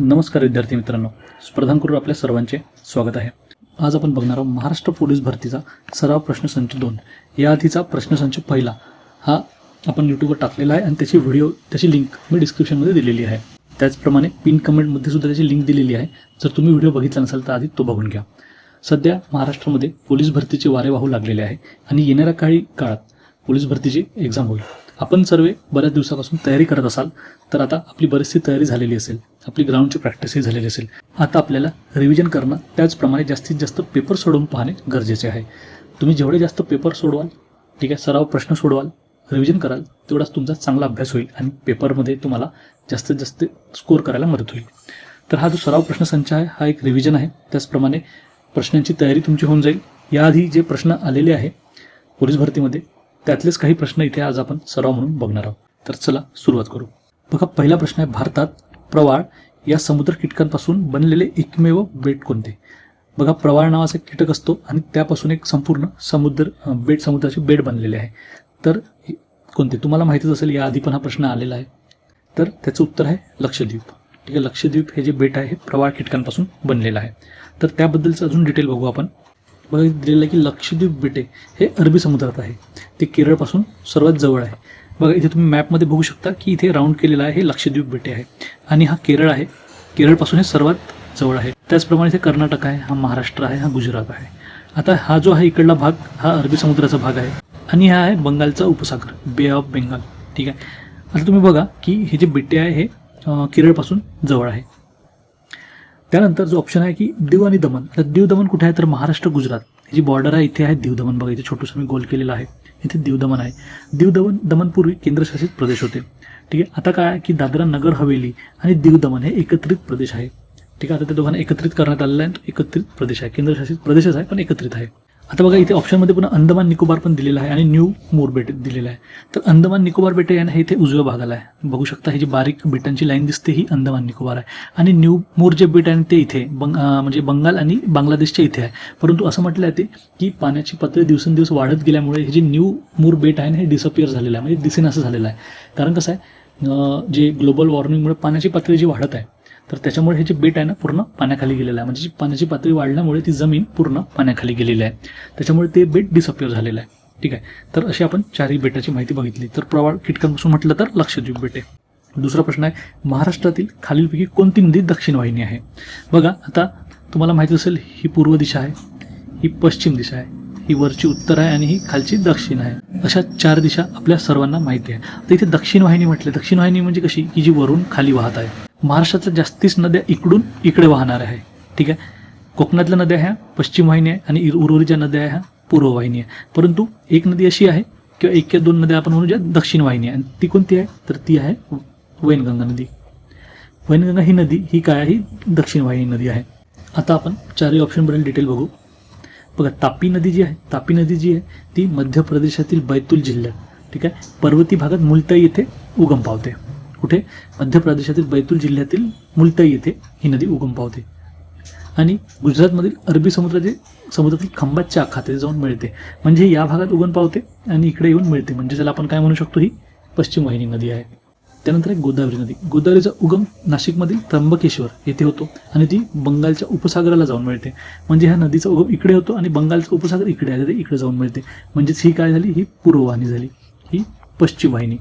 नमस्कार विद्यार्थी मित्रांनो. स्पर्धांकरून करून आपल्या सर्वांचे स्वागत आहे. आज आपण बघणार आहोत महाराष्ट्र पोलीस भरतीचा सराव प्रश्नसंच दोन. या आधीचा प्रश्नसंच पहिला. हा आपण यूट्यूबवर टाकलेला आहे आणि त्याची व्हिडिओ त्याची लिंक मी डिस्क्रिप्शनमध्ये दिलेली आहे. त्याचप्रमाणे पिन कमेंटमध्ये सुद्धा त्याची लिंक दिलेली आहे. जर तुम्ही व्हिडिओ बघितला नसाल तर आधी तो बघून घ्या. सध्या महाराष्ट्रामध्ये पोलीस भरतीचे वारे वाहू लागलेले आहे आणि येणाऱ्या काही काळात पोलीस भरतीची एक्झाम होईल. आपण सर्व बऱ्याच दिवसापासून तयारी करत असाल तर आता आपली बरीचशी तयारी झालेली असेल आपली ग्राउंडची प्रॅक्टिसही झालेली असेल. आता आपल्याला रिव्हिजन करणं त्याचप्रमाणे जास्तीत जास्त पेपर सोडवून पाहणे गरजेचे आहे. तुम्ही जेवढे जास्त पेपर सोडवाल ठीक आहे सराव प्रश्न सोडवाल रिव्हिजन कराल तेवढाच तुमचा चांगला अभ्यास होईल आणि पेपरमध्ये तुम्हाला जास्तीत जास्त स्कोअर करायला मदत होईल. तर हा जो सराव प्रश्नसंच आहे हा एक रिव्हिजन आहे. त्याचप्रमाणे प्रश्नांची तयारी तुमची होऊन जाईल. याआधी जे प्रश्न आलेले आहे पोलीस भरतीमध्ये त्यातलेच काही प्रश्न इथे आज आपण सराव म्हणून बघणार आहोत. तर चला सुरुवात करू. बघा पहिला प्रश्न आहे भारतात प्रवाळ या समुद्र कीटकांपासून बनलेले एकमेव बेट कोणते? बघा प्रवाळ नावाचा एक कीटक असतो आणि त्यापासून एक संपूर्ण समुद्र बेट समुद्राचे बेट बनलेले आहे. तर कोणते? तुम्हाला माहितीच असेल या आधी पण हा प्रश्न आलेला आहे. तर त्याचं उत्तर आहे लक्षद्वीप. ठीक आहे लक्षद्वीप हे जे बेट आहे हे प्रवाळ कीटकांपासून बनलेलं आहे. तर त्याबद्दलचं अजून डिटेल बघू आपण. बघा दिलेलं आहे की लक्षद्वीप बेटे हे अरबी समुद्रात आहे. ते केरळपासून सर्वात जवळ आहे. बघा इथे तुम्ही मॅपमध्ये बघू शकता की इथे राऊंड केलेलं आहे हे लक्षद्वीप बेटे आहे. आणि हा केरळ आहे. केरळपासून हे सर्वात जवळ आहे. त्याचप्रमाणे इथे कर्नाटक आहे हा महाराष्ट्र आहे हा गुजरात आहे. आता हा जो आहे इकडला भाग हा अरबी समुद्राचा भाग आहे. आणि हा आहे बंगालचा उपसागर बे ऑफ बेंगाल ठीक आहे. आता तुम्ही बघा की हे जे बेटे आहे हे केरळपासून जवळ आहे. त्यानंतर जो ऑप्शन आहे की दीव आणि दमन. तर दीव दमन कुठे आहे? तर महाराष्ट्र गुजरात. ही जी बॉर्डर आहे इथे आहे दीव दमन बघा. इथे छोटंसं मी गोल केलेलं आहे. इथे दीव दमन आहे. दीव दमन दमनपूर्वी केंद्रशासित प्रदेश होते. ठीक आहे? आता काय आहे की दादरा नगर हवेली आणि दीव दमन हे एकत्रित प्रदेश आहे. ठीक आहे? आता त्या दोघांना एकत्रित करण्यात आलेलं आहे एकत्रित प्रदेश आहे. केंद्रशासित प्रदेशच आहे पण एकत्रित आहे. आता बघा इथे ऑप्शनमध्ये पुन्हा अंदमान निकोबार पण दिलेला आहे आणि न्यू मोर बेट दिलेला आहे. तर अंदमान निकोबार बेटे आहे ना हे इथे उजव्या भागाला आहे. बघू शकता ही जी बारीक बेटांची लाईन दिसते ही अंदमान निकोबार आहे. आणि न्यू मोर जे बेट आहे ना ते इथे बंग म्हणजे बंगाल आणि बांगलादेशच्या इथे आहे. परंतु असं म्हटलं जाते की पाण्याची पातळी दिवसेंदिवस वाढत गेल्यामुळे हे जे न्यू मूर बेट आहे ना हे डिसअपिअर झालेलं आहे. म्हणजे दिसेन असं झालेलं आहे. कारण कसं आहे जे ग्लोबल वॉर्मिंगमुळे पाण्याची पातळी जी वाढत आहे तर त्याच्यामुळे हे जे बेट आहे ना पूर्ण पाण्याखाली गेलेलं आहे. म्हणजे जी पाण्याची पातळी वाढल्यामुळे ती जमीन पूर्ण पाण्याखाली गेलेली आहे. त्याच्यामुळे ते बेट डिसअपिअर झालेलं आहे. ठीक आहे? तर अशी आपण चारही बेटाची माहिती बघितली. तर प्रवाळ कीटकांपासून म्हटलं तर लक्षद्वीप बेटे. दुसरा प्रश्न आहे महाराष्ट्रातील खालीलपैकी कोणती नदी दक्षिण वाहिनी आहे? बघा आता तुम्हाला माहिती असेल ही पूर्व दिशा आहे ही पश्चिम दिशा आहे. ही वरची उत्तर आहे आणि ही खालची दक्षिण आहे. अशा चार दिशा आपल्या सर्वांना माहिती आहे. तर इथे दक्षिण वाहिनी म्हटले दक्षिण वाहिनी म्हणजे कशी? की जी वरून खाली वाहत आहे. महाराष्ट्रातल्या जास्तीच नद्या इकडून इकडे वाहणार आहे. ठीक आहे? कोकणातल्या नद्या ह्या पश्चिम वाहिनी आहे आणि उर्वरीच्या उर्वरितच्या नद्या ह्या पूर्व वाहिनी आहे. परंतु एक नदी अशी आहे किंवा एक किंवा दोन नद्या आपण म्हणू ज्या दक्षिण वाहिनी आहे. आणि ती कोणती आहे? तर ती आहे वैनगंगा नदी. वैनगंगा ही नदी ही काय ही दक्षिण वाहिनी नदी आहे. आता आपण चारही ऑप्शनबद्दल डिटेल बघू. बघा तापी नदी जी आहे तापी नदी जी आहे ती मध्य प्रदेशातील बैतूल जिल्ह्यात ठीक आहे? पर्वती भागात मुलताई येथे उगम पावते. कुठे? मध्य प्रदेशातील बैतूल जिल्ह्यातील मुलताई येथे ही नदी उगम पावते. आणि गुजरातमधील अरबी समुद्राचे समुद्रातील खंबातच्या खाते जाऊन मिळते. म्हणजे या भागात उगम पावते आणि इकडे येऊन मिळते. म्हणजे त्याला आपण काय म्हणू शकतो ही पश्चिम वाहिनी नदी आहे. त्यानंतर आहे गोदावरी नदी. गोदावरीचा उगम नाशिकमधील त्र्यंबकेश्वर येथे होतो आणि ती बंगालच्या उपसागराला जाऊन मिळते. म्हणजे ह्या नदीचा उगम इकडे होतो आणि बंगालचा उपसागर इकडे आहे इकडे जाऊन मिळते. म्हणजेच ही काय झाली? ही पूर्व वाहिनी झाली. ही पश्चिम वाहिनी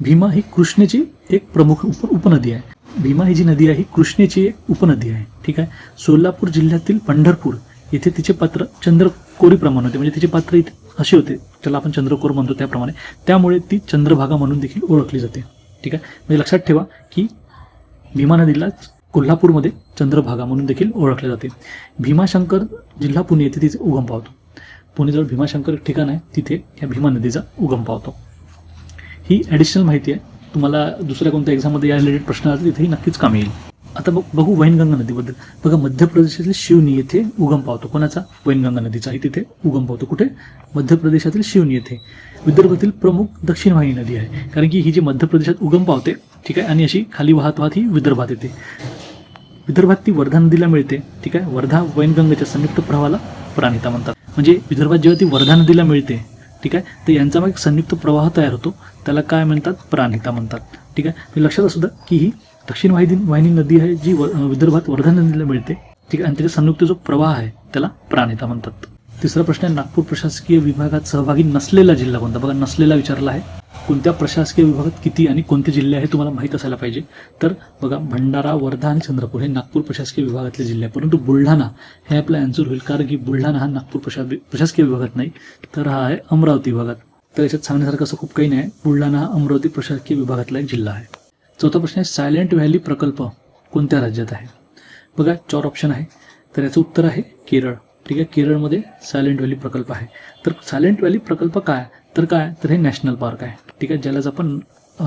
भीमा ही कृष्णेची एक प्रमुख उप उपनदी आहे. भीमा ही जी नदी आहे ही कृष्णेची एक उपनदी आहे. ठीक आहे? सोलापूर जिल्ह्यातील पंढरपूर येथे तिचे पात्र चंद्रकोरीप्रमाणे होते. म्हणजे तिचे पात्र इथे असे होते. त्याला आपण चंद्रकोर म्हणतो त्याप्रमाणे. त्यामुळे ती चंद्रभागा म्हणून देखील ओळखली जाते. ठीक आहे? म्हणजे लक्षात ठेवा की भीमा नदीला कोल्हापूरमध्ये चंद्रभागा म्हणून देखील ओळखले जाते. भीमाशंकर जिल्हा पुणे येथे तिथे उगम पावतो. पुणेजवळ भीमाशंकर एक ठिकाण आहे. तिथे या भीमा नदीचा उगम पावतो. ही ॲडिशनल माहिती आहे. तुम्हाला दुसऱ्या कोणत्या एक्झाममध्ये या रिलेटेड प्रश्न आला तिथेही नक्कीच कामी येईल. आता बघ बघू वैनगंगा नदीबद्दल. बघा मध्य प्रदेशातील शिवनी येथे उगम पावतो. कोणाचा? वैनगंगा नदीचाही तिथे उगम पावतो. कुठे? मध्य प्रदेशातील शिवनी येथे. विदर्भातील प्रमुख दक्षिण वाहिनी नदी आहे. कारण की ही जी मध्य प्रदेशात उगम पावते ठीक आहे आणि अशी खाली वाहत वाहत ही विदर्भात येते. विदर्भात ती वर्धा नदीला मिळते ठीक आहे. वर्धा वैनगंगेच्या संयुक्त प्रवाहाला प्राणिता म्हणतात. म्हणजे विदर्भात जेव्हा ती वर्धा नदीला मिळते ठीक आहे तर यांचा मग एक संयुक्त प्रवाह तयार होतो. त्याला काय म्हणतात? प्राणिता म्हणतात. ठीक आहे. म्हणजे लक्षात असू द्या की ही दक्षिण वाहिनी वाहिनी नदी आहे जी व- विदर्भात वर्धा नदीला मिळते. ठीक आहे आणि त्याच्या संयुक्त जो प्रवाह आहे त्याला प्राणिता म्हणतात. तिसरा प्रश्न आहे नागपूर प्रशासकीय विभागात सहभागी नसलेला जिल्हा कोणता? बघा नसलेला विचारला आहे. कोणत्या प्रशासकीय विभागात किती आणि कोणते जिल्हे आहे तुम्हाला माहीत असायला पाहिजे. तर बघा भंडारा वर्धा आणि चंद्रपूर हे नागपूर प्रशासकीय विभागातले जिल्हे आहे परंतु बुलढाणा हे आपला आन्सर होईल कारण की बुलढाणा हा नागपूर प्रशा प्रशासकीय विभागात नाही तर हा आहे अमरावती विभागात. तर याच्यात सांगण्यासारखं असं खूप काही नाही. बुलढाणा हा अमरावती प्रशासकीय विभागातला एक जिल्हा आहे. चौथा प्रश्न आहे सायलेंट व्हॅली प्रकल्प कोणत्या राज्यात आहे? बघा चार ऑप्शन आहे. तर याचं उत्तर आहे केरळ. ठीक आहे केरळमध्ये सायलेंट व्हॅली प्रकल्प आहे. तर सायलेंट व्हॅली प्रकल्प काय? तर काय? तर हे नॅशनल पार्क आहे. ठीक आहे ज्यालाच आपण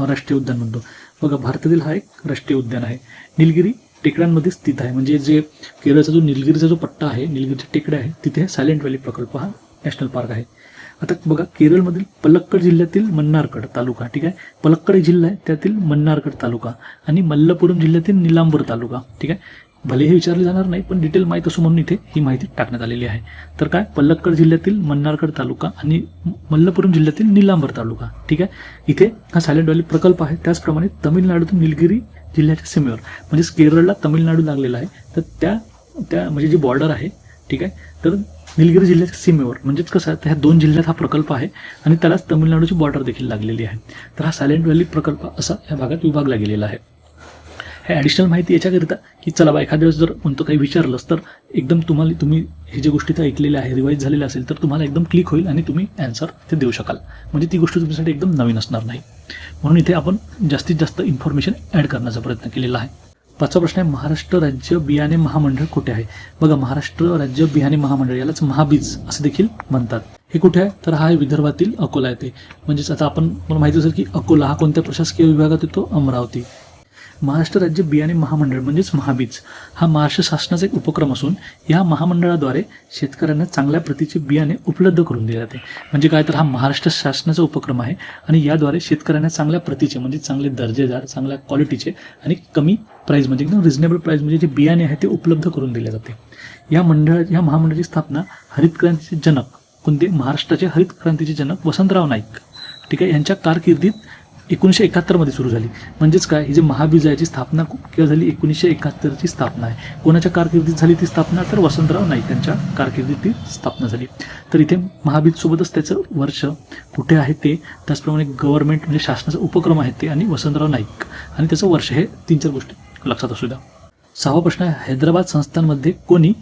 राष्ट्रीय उद्यान म्हणतो. बघा भारतातील हा एक राष्ट्रीय उद्यान आहे. निलगिरी टेकड्यांमध्ये स्थित आहे. म्हणजे जे केरळचा जो निलगिरीचा जो पट्टा आहे निलगिरीचे टेकडे आहे तिथे सायलेंट व्हॅली प्रकल्प हा नॅशनल पार्क आहे. आता बघा केरळमधील पलक्कड जिल्ह्यातील मन्नारकड तालुका ठीक आहे? पलक्कड जिल्हा आहे त्यातील मन्नारकड तालुका आणि मल्लपुरम जिल्ह्यातील निलांबर तालुका ठीक आहे? भले हे विचारले जाणार नाही पण डिटेल माहीत असो म्हणून इथे ही माहिती टाकण्यात आलेली आहे. तर काय? पल्लक्कड जिल्ह्यातील मन्नारकड तालुका आणि मल्लपुरम जिल्ह्यातील निलांबर तालुका ठीक आहे? इथे हा सायलेंट व्हॅली प्रकल्प आहे त्याचप्रमाणे तमिळनाडूतून निलगिरी जिल्ह्याच्या सीमेवर म्हणजेच केरळला तमिळनाडू लागलेला आहे. तर त्या त्या म्हणजे जी बॉर्डर आहे ठीक आहे? तर निलगिरी जिल्ह्याच्या सीमेवर. म्हणजेच कसं आहे तर ह्या दोन जिल्ह्यात हा प्रकल्प आहे आणि त्यालाच तमिळनाडूची बॉर्डर देखील लागलेली आहे. तर हा सायलेंट व्हॅली प्रकल्प असा या भागात विभागला गेलेला आहे. हे ॲडिशनल माहिती याच्याकरिता की चला बा एखाद्या वेळेस जर कोणतं काही विचारलंच तर एकदम तुम्हाला तुम्ही हे जे गोष्टी त्या ऐकलेल्या आहे रिवाईज झालेल्या असेल तर तुम्हाला एकदम क्लिक होईल आणि तुम्ही ॲन्सर ते देऊ शकाल. म्हणजे ती गोष्ट तुमच्यासाठी एकदम नवीन असणार नाही. म्हणून इथे आपण जास्तीत जास्त इन्फॉर्मेशन ॲड करण्याचा प्रयत्न केलेला आहे. पाचवा प्रश्न आहे महाराष्ट्र राज्य बियाणे महामंडळ कुठे आहे? बघा महाराष्ट्र राज्य बियाणे महामंडळ यालाच महाबीज असं देखील म्हणतात. हे कुठे आहे? तर हा आहे विदर्भातील अकोला येते म्हणजेच आता आपण मला माहिती असेल की अकोला हा कोणत्या प्रशासकीय विभागात येतो? अमरावती. महाराष्ट्र राज्य बियाणे महामंडळ म्हणजेच महाबीज हा महाराष्ट्र शासनाचा एक उपक्रम असून या महामंडळाद्वारे शेतकऱ्यांना चांगल्या प्रतीचे बियाणे उपलब्ध करून दिले जाते. म्हणजे काय तर हा महाराष्ट्र शासनाचा उपक्रम आहे आणि याद्वारे शेतकऱ्यांना चांगल्या प्रतीचे म्हणजे चांगले दर्जेदार चांगल्या क्वालिटीचे आणि कमी प्राईज म्हणजे एकदम रिझनेबल प्राईज म्हणजे जे बियाणे आहे ते उपलब्ध करून दिले जाते. या मंडळ या महामंडळाची स्थापना हरित क्रांतीचे जनक कोणते? महाराष्ट्राचे हरित क्रांतीचे जनक वसंतराव नाईक. ठीक आहे? यांच्या कारकिर्दीत एकोणीसशे एकाहत्तरमध्ये सुरू झाली. म्हणजेच काय? ही जी महाबीज आहे स्थापना केव्हा झाली एकोणीसशे एकाहत्तरची स्थापना आहे. कोणाच्या कारकिर्दीत झाली ती स्थापना? तर वसंतराव नाईक यांच्या कारकिर्दीत ती स्थापना झाली. तर इथे महाबीजसोबतच त्याचं वर्ष कुठे आहे ते? त्याचप्रमाणे गव्हर्नमेंट म्हणजे शासनाचा उपक्रम आहे ते आणि वसंतराव नाईक. आणि त्याचं वर्ष हे तीन चार गोष्टी लक्षात असू द्या. सहावा प्रश्न आहे हैदराबाद संस्थांमध्ये कोणी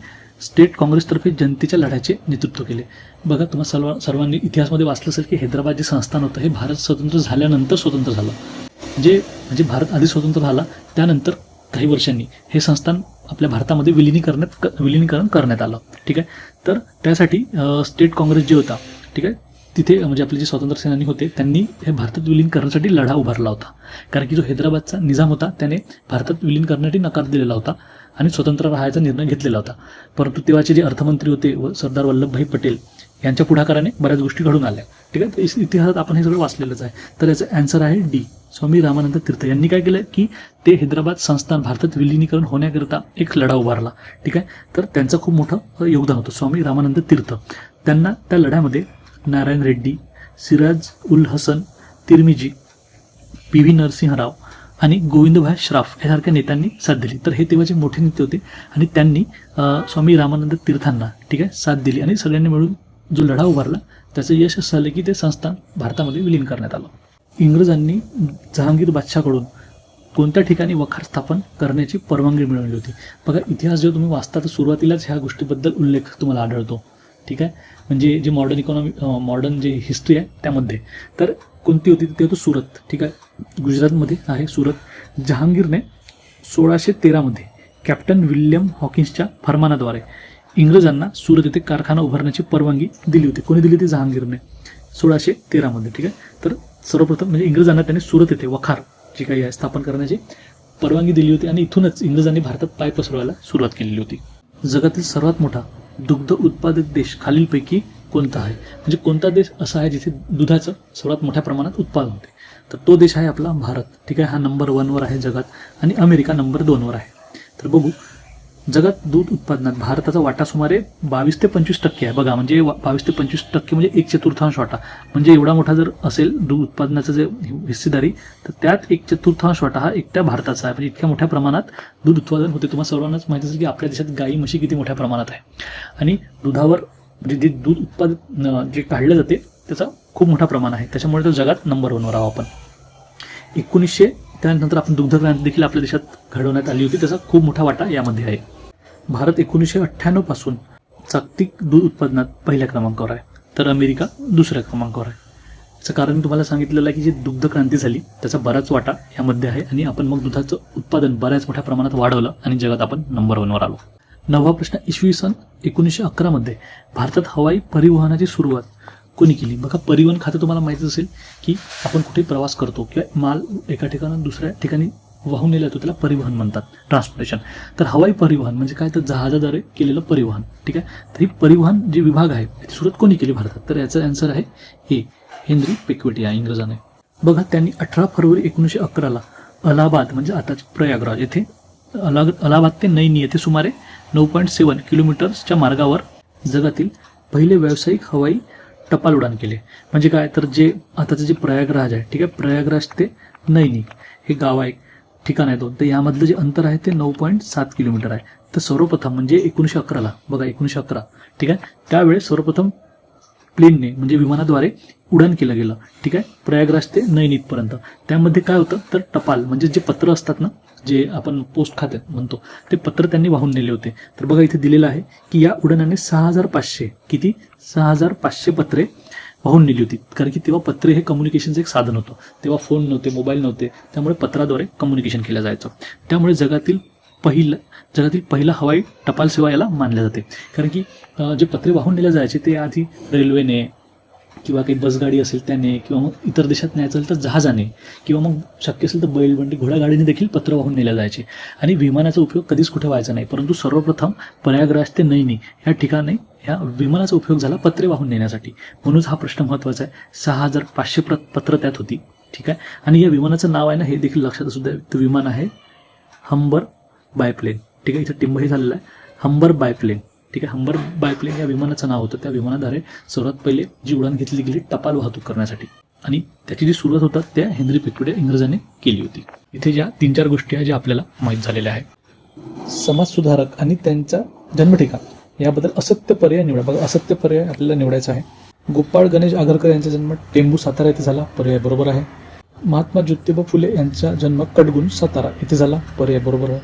स्टेट काँग्रेसतर्फे जनतेच्या लढ्याचे नेतृत्व केले. बघा तुम्हाला सर्व सर्वांनी इतिहासमध्ये वाचलं असेल की हैदराबाद जे संस्थान होतं हे भारत स्वतंत्र झाल्यानंतर स्वतंत्र झालं. जे म्हणजे भारत आधी स्वतंत्र झाला त्यानंतर काही वर्षांनी हे संस्थान आपल्या भारतामध्ये विलिनीकरणात क- विलिनीकरण करण्यात आलं. ठीक आहे? तर त्यासाठी स्टेट काँग्रेस जे होता ठीक आहे? तिथे म्हणजे आपले जे स्वातंत्र्य सेनानी होते त्यांनी हे भारतात विलीन करण्यासाठी लढा उभारला होता. कारण की जो हैदराबादचा निजाम होता त्याने भारतात विलीन करण्यासाठी नकार दिलेला होता. आणि स्वतंत्र राहायचा निर्णय घेतलेला होता. परंतु तेव्हाचे जे अर्थमंत्री होते व सरदार वल्लभभाई पटेल यांच्या पुढाकाराने बऱ्याच गोष्टी घडून आल्या. ठीक आहे? तर इस- इतिहासात आपण हे सगळं वाचलेलंच आहे. तर याचं अँसर आहे डी स्वामी रामानंद तीर्थ. यांनी काय केलं की ते हैदराबाद संस्थान भारतात विलिनीकरण होण्याकरिता एक लढा उभारला. ठीक आहे? तर त्यांचं खूप मोठं योगदान होतं स्वामी रामानंद तीर्थ. त्यांना त्या लढ्यामध्ये नारायण रेड्डी सिराज उल हसन तिरमिजी पी व्ही नरसिंहराव आणि गोविंदभाई श्राफ यासारख्या नेत्यांनी साथ दिली. तर हे तेव्हाचे मोठे नेते होते आणि त्यांनी स्वामी रामानंद तीर्थांना ठीक आहे साथ दिली आणि सगळ्यांनी मिळून जो लढा उभारला त्याचं यश असं झालं की ते संस्थान भारतामध्ये विलीन करण्यात आलं. इंग्रजांनी जहांगीर बादशाहकडून कोणत्या ठिकाणी वखार स्थापन करण्याची परवानगी मिळवली होती? बघा इतिहास जेव्हा तुम्ही वाचता तर सुरुवातीलाच ह्या गोष्टीबद्दल उल्लेख तुम्हाला आढळतो. ठीक आहे? म्हणजे जे मॉडर्न इकॉनॉमी मॉडर्न जे हिस्ट्री आहे त्यामध्ये. तर कोणती होती? ते होतं सुरत ठीक आहे? गुजरातमध्ये आहे सुरत. जहांगीरने सोळाशे तेरामध्ये कॅप्टन विल्यम हॉकिन्सच्या फरमानाद्वारे इंग्रजांना सुरत येथे कारखाना उभारण्याची परवानगी दिली होती. कोणी दिली होती? जहांगीरने. सोळाशे तेरामध्ये ठीक आहे? तर सर्वप्रथम म्हणजे इंग्रजांना त्याने सुरत येथे वखार जी काही आहे स्थापन करण्याची परवानगी दिली होती आणि इथूनच इंग्रजांनी भारतात पाय पसरवायला सुरुवात केलेली होती. जगातील सर्वात मोठा दुग्ध उत्पादक देश खालीलपैकी कोणता आहे? म्हणजे कोणता देश असा आहे जिथे दुधाचं सर्वात मोठ्या प्रमाणात उत्पादन होते? तर तो देश आहे आपला भारत. ठीक आहे? हा नंबर वनवर आहे जगात आणि अमेरिका नंबर दोनवर आहे. तर बघू जगात दूध उत्पादनात भारताचा वाटा सुमारे बावीस ते पंचवीस टक्के आहे. बघा म्हणजे बावीस ते पंचवीस टक्के म्हणजे एक चतुर्थांश वाटा. म्हणजे एवढा मोठा जर असेल दूध उत्पादनाचं जे हिस्सेदारी तर त्यात एक चतुर्थांश वाटा हा एकट्या भारताचा आहे. म्हणजे इतक्या मोठ्या प्रमाणात दूध उत्पादन होते. तुम्हाला सर्वांनाच माहिती असेल की आपल्या देशात गाई म्हशी किती मोठ्या प्रमाणात आहे. आणि दुधावर म्हणजे जे दूध उत्पादन जे काढलं जाते त्याचा खूप मोठा प्रमाण आहे. त्याच्यामुळे तो जगात नंबर वनवर आहो आपण. एकोणीसशे त्यानंतर आपण दुग्धक्रांती देखील आपल्या देशात घडवण्यात आली होती. त्याचा खूप मोठा वाटा यामध्ये आहे. भारत एकोणीसशे अठ्ठ्याण्णवपासून जागतिक दूध उत्पादनात पहिल्या क्रमांकावर आहे. तर अमेरिका दुसऱ्या क्रमांकावर आहे. याचं कारण मी तुम्हाला सांगितलेलं आहे की जी दुग्ध क्रांती झाली त्याचा बराच वाटा यामध्ये आहे आणि आपण मग दुधाचं उत्पादन बऱ्याच मोठ्या प्रमाणात वाढवलं आणि जगात आपण नंबर वनवर आलो. नववा प्रश्न इसवी सन एकोणीसशे अकरामध्ये भारतात हवाई परिवहनाची सुरुवात कोणी केली? बघा परिवहन खातं तुम्हाला माहितीच असेल की आपण कुठे प्रवास करतो किंवा माल एका ठिकाणून दुसऱ्या ठिकाणी वाहून नेलं जातो त्याला परिवहन म्हणतात ट्रान्सपोर्टेशन तर हवाई परिवहन म्हणजे काय? तर जहाजाद्वारे केलेलं परिवहन ठीक आहे? तर ही परिवहन जे विभाग आहे याची सुरुवात कोणी केली भारतात? तर याचं आन्सर आहे हे हेनरी पेक्वेट या इंग्रजाने. बघा त्यांनी अठरा फरवरी एकोणीसशे अकराला अलाहाबाद म्हणजे आताचे प्रयागराज येथे अला अलाहाबाद ते नैनी येथे सुमारे नऊ पॉईंट सेवन किलोमीटर्सच्या मार्गावर जगातील पहिले व्यावसायिक हवाई टपाल उडान केले. म्हणजे काय? तर जे आताचं जे प्रयागराज आहे ठीक आहे? प्रयागराज ते नैनी. हे गाव आहे. ठिकाण आहे दोन तर यामधलं जे अंतर आहे ते नऊ पॉईंट सात किलोमीटर आहे. तर सर्वप्रथम म्हणजे एकोणीसशे अकराला. बघा एकोणीसशे अकरा. ठीक आहे? त्यावेळेस सर्वप्रथम प्लेनने म्हणजे विमानाद्वारे उड्डाण केलं गेलं. ठीक आहे? प्रयागराज ते नैनीतपर्यंत. त्यामध्ये काय होतं? तर टपाल म्हणजे जे पत्र असतात ना जे आपण पोस्ट खात्यात म्हणतो ते पत्र त्यांनी वाहून नेले होते. तर बघा इथे दिलेलं आहे की या उड्डाणाने सहा हजार पाचशे किती? सहा हजार पाचशे पत्रे वाहून नेली होती. कारण की तेव्हा पत्रे हे कम्युनिकेशनचं एक साधन होतं. तेव्हा फोन नव्हते मोबाईल नव्हते. त्यामुळे पत्राद्वारे कम्युनिकेशन केलं जायचं. त्यामुळे जगातील पहिलं जगातील पहिला हवाई टपाल सेवा याला मानल्या जाते. कारण की जे पत्रे वाहून नेले जायचे ते आधी रेल्वेने किंवा काही बसगाडी असेल त्याने किंवा मग इतर देशात न्यायचं असेल तर जहाजाने किंवा मग शक्य असेल तर बैलबंडी घोडागाडीने देखील पत्र वाहून नेल्या जायचे. आणि विमानाचा उपयोग कधीच कुठे व्हायचा नाही. परंतु सर्वप्रथम प्रयागराज ते नैनी या ठिकाणी ह्या विमानाचा उपयोग झाला पत्रे वाहून नेण्यासाठी. म्हणूनच हा प्रश्न महत्त्वाचा आहे. सहा हजार पाचशे प्र पत्र त्यात होती. ठीक आहे? आणि या विमानाचं नाव आहे ना हे देखील लक्षात असू द्या. विमान आहे हंबर बायप्लेन. ठीक आहे? इथं टिंबही झालेलं आहे. हंबर बायप्लेन. ठीक आहे? हंबर बायप्लेन या विमानाचं नाव होतं. त्या विमानाद्वारे सर्वात पहिले जी उडान घेतली गेली टपाल वाहतूक करण्यासाठी. आणि त्याची जी सुरुवात होतात त्या हेनरी पिक्विड इंग्रजांनी केली होती. इथे ज्या तीन चार गोष्टी आहेत ज्या आपल्याला माहीत झालेल्या आहेत. समाजसुधारक आणि त्यांचा जन्मठिकाण. याबद्दल असत्य पर्याय निवडा. बघा असत्य पर्याय आपल्याला निवडायचा आहे. गोपाळ गणेश आगरकर यांचा जन्म टेंबू सातारा येथे झाला. पर्याय बरोबर आहे. महात्मा ज्योतिबा फुले यांचा जन्म कडगुण सातारा येथे झाला. पर्याय बरोबर आहे.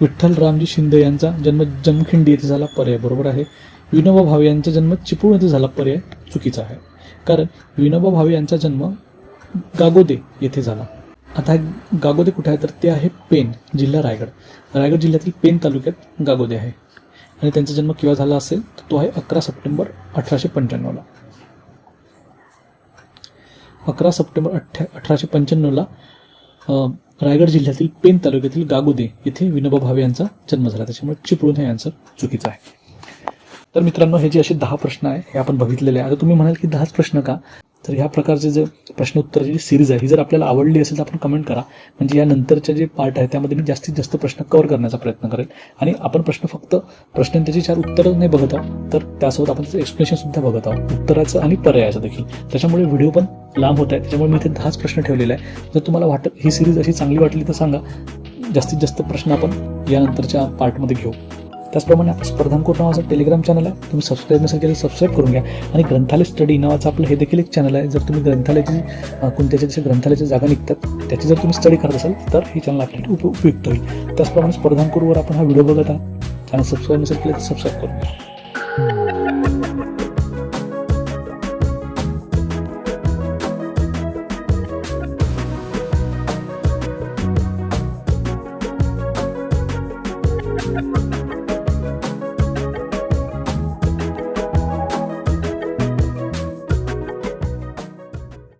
विठ्ठल रामजी शिंदे यांचा जन्म जमखिंडी येथे झाला. पर्याय बरोबर आहे. विनोबा भावे यांचा जन्म चिपळूण येथे झाला. पर्याय चुकीचा आहे. कारण विनोबा भावे यांचा जन्म गागोदे येथे झाला. आता गागोदे कुठे आहे? तर ते आहे पेन जिल्हा रायगड. रायगड जिल्ह्यातील पेन तालुक्यात गागोदे आहे. आणि त्यांचा जन्म केव्हा झाला असेल तर तो आहे अकरा सप्टेंबर अठराशे पंच्याण्णवला. अकरा सप्टेंबर अठ्ठ्या अठराशे पंच्याण्णवला रायगड जिल्ह्यातील पेन तालुक्यातील गागोदे येथे विनोबा भावे यांचा जन्म झाला. त्याच्यामुळे चिपळूण हे आन्सर चुकीचं आहे. तर मित्रांनो हे जे असे दहा प्रश्न आहे हे आपण बघितलेले आहे आता तुम्ही म्हणाल की दहाच प्रश्न का? तर ह्या प्रकारचे जे प्रश्न उत्तराची जी सिरीज आहे ही जर आपल्याला आवडली असेल तर आपण कमेंट करा. म्हणजे या नंतरचे जे पार्ट आहे त्यामध्ये मी जास्तीत जास्त प्रश्न कव्हर करण्याचा प्रयत्न करेल. आणि आपण प्रश्न फक्त प्रश्न त्याची चार उत्तरं नाही बघत आहोत तर त्यासोबत आपण त्याचं एक्सप्लेनेशन सुद्धा बघत आहोत. उत्तराचं आणि पर्यायाचं देखील. त्याच्यामुळे व्हिडिओ पण लांब होत आहे त्याच्यामुळे मी इथे दहाच प्रश्न ठेवलेला आहे जर तुम्हाला वाटत ही सिरीज अशी चांगली वाटली तर सांगा. जास्तीत जास्त प्रश्न आपण यानंतरच्या पार्टमध्ये घेऊ. त्याचप्रमाणे आपलं स्पर्धांकोट नावाचं टेलिग्राम चॅनल आहे तुम्ही सबस्क्राईब नसेल केलं सबस्क्राईब करून घ्या. आणि ग्रंथालय स्टडी नावाचं आपलं हे देखील एक चॅनल आहे. जर तुम्ही ग्रंथालयाची अं, कोणत्याच्या जसे ग्रंथालयाच्या जागा निघतात त्याची जर तुम्ही स्टडी करत असाल तर हे चॅनल आपल्यासाठी उप उपयुक्त होईल. त्याचप्रमाणे स्पर्धांकोरवर आपण हा व्हिडिओ बघत आहात. चॅनल सबस्क्राईब नसेल केलं तर सबस्क्राईब करून घ्या.